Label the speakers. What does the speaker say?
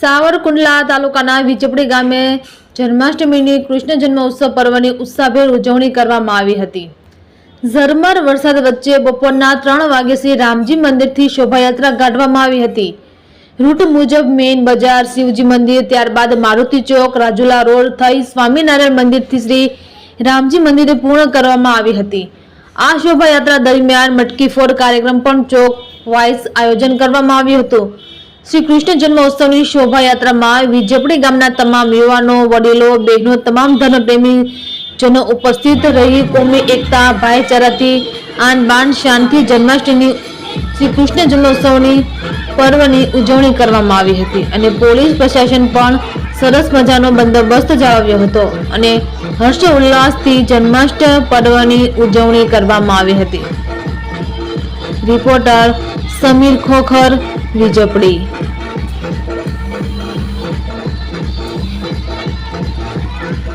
Speaker 1: સાવરકુંડલા તાલુકાના વિજપડી ગામે જન્માષ્ટમીની કૃષ્ણ જન્મોત્સવ પર્વની ઉત્સાહભેર ઉજવણી કરવામાં આવી હતી. ઝરમર વરસાદ વચ્ચે બપોરના ત્રણ વાગ્યાથી રામજી મંદિરથી શોભાયાત્રા કાઢવામાં આવી હતી. રૂટ મુજબ મેઇન બજાર, શિવજી મંદિર, ત્યારબાદ મારુતિ ચોક, રાજુલા રોડ થઈ સ્વામિનારાયણ મંદિરથી શ્રી રામજી મંદિરે પૂર્ણ કરવામાં આવી હતી. આ શોભાયાત્રા દરમિયાન મટકી ફોડ કાર્યક્રમ પણ ચોક વાઇઝ આયોજન કરવામાં આવ્યું હતું. શ્રી કૃષ્ણ જન્મોત્સવની શોભાયાત્રામાં વિજપડી ગામના તમામ યુવાનો, વડીલો, બહેનો, તમામ ધર્મપ્રેમી જનો ઉપસ્થિત રહી કોમી એકતા, ભાઈચારાથી આન બાન શાંતિ જન્માષ્ટમી શ્રી કૃષ્ણ જન્મોત્સવની પર્વની ઉજવણી કરવામાં આવી હતી અને પોલીસ પ્રશાસન પણ સરસ મજાનો બંદોબસ્ત જાળવ્યો હતો અને હર્ષ ઉલ્લાસથી જન્માષ્ટમી પર્વની ઉજવણી કરવામાં આવી હતી. રિપોર્ટર સમીર ખોખર વિજપડી